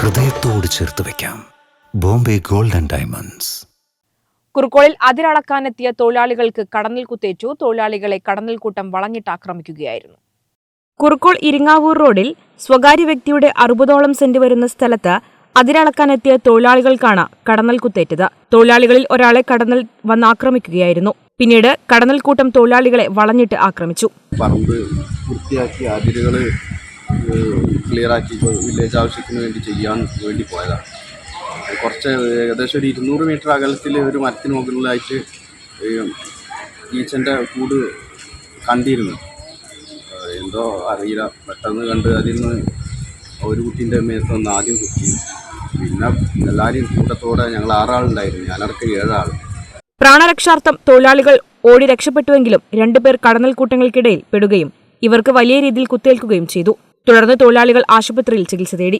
ഹൃദയത്തോട് ചേർത്ത് വെക്കാം. Bombay golden diamonds. കുറുക്കോളിൽ അതിരളക്കാനെത്തിയ തൊഴിലാളികൾക്ക് കടന്നൽ കുത്തേറ്റു. തൊഴിലാളികളെ കടന്നൽക്കൂട്ടം വളഞ്ഞിട്ട് ആക്രമിക്കുകയായിരുന്നു. കുറുക്കോൾ ഇരിങ്ങാവൂർ റോഡിൽ സ്വകാര്യ വ്യക്തിയുടെ അറുപതോളം സെന്റ് വരുന്ന സ്ഥലത്ത് അതിരളക്കാനെത്തിയ തൊഴിലാളികൾക്കാണ് കടന്നൽ കുത്തേറ്റത്. തൊഴിലാളികളിൽ ഒരാളെ കടന്നൽ ആക്രമിക്കുകയായിരുന്നു. പിന്നീട് കടന്നൽ കൂട്ടം തൊഴിലാളികളെ വളഞ്ഞിട്ട് ആക്രമിച്ചു. പറമ്പ് വൃത്തിയാക്കി ക്ലിയറാക്കി വില്ലേജ് ആവശ്യത്തിന് വേണ്ടി ചെയ്യാൻ വേണ്ടി പോയതാണ്. കുറച്ച് ഏകദേശം ഒരു ഇരുന്നൂറ് മീറ്റർ അകലത്തിൽ ഒരു മരത്തിന് മുകളിലായിട്ട് ഈച്ചന്റെ കൂട് കണ്ടിരുന്നു. എന്തോ അറിയില്ല. പെട്ടെന്ന് കണ്ട് അതിൽ നിന്ന് ഒരു കുട്ടീന്റെ മേത്ത് ഒന്ന് ആദ്യം കുത്തി. പിന്നെ എല്ലാവരും കൂട്ടത്തോടെ ഞങ്ങൾ ആറാളുണ്ടായിരുന്നു. ഞാനടക്കം ഏഴാൾ പ്രാണരക്ഷാർത്ഥം തൊഴിലാളികൾ ഓടി രക്ഷപ്പെട്ടുവെങ്കിലും രണ്ടുപേർ കടന്നൽ കൂട്ടങ്ങൾക്കിടയിൽ പെടുകയും ഇവർക്ക് വലിയ രീതിയിൽ കുത്തേൽക്കുകയും ചെയ്തു. തുടർന്ന് തൊഴിലാളികൾ ആശുപത്രിയിൽ ചികിത്സ തേടി